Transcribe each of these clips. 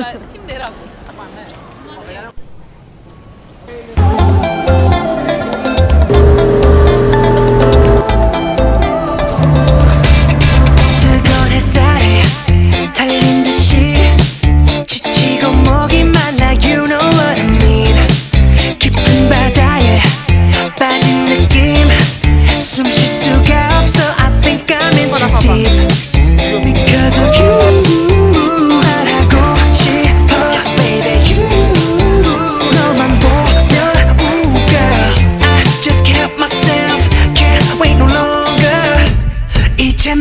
나 힘내라고.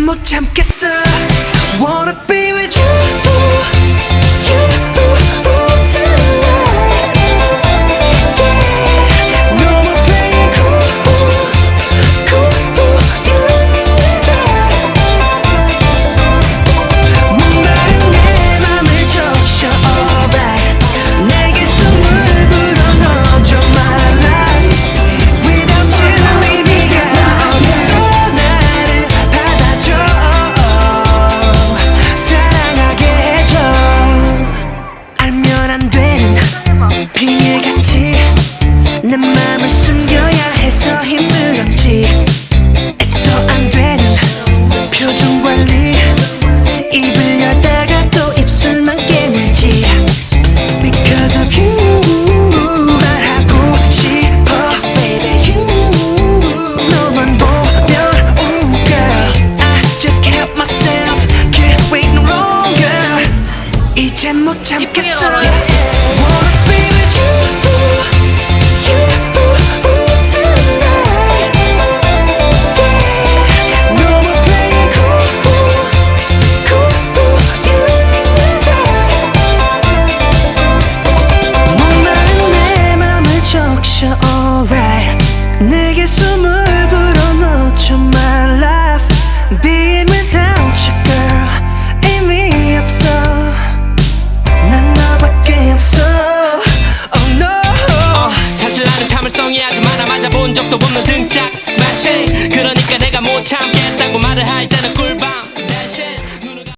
못 참겠어 Wanna be with you You 비밀같이 내 맘을 숨겨야 해서 힘들었지 애써 안 되는 표정 관리 입을 열다가 또 입술만 깨물지 Because of you 말하고 싶어 baby you 너만 보면 ooh girl I just can't help myself can't wait no longer 이젠 못 참겠어 But you're alright 내게 숨을 불어넣죠 My life Being without you girl 의미 없어 난 너밖에 없어 Oh no 어, 사실 나는 참을성이 아주 많아 맞아본 적도 없는 등짝 Smashing 그러니까 내가 못 참게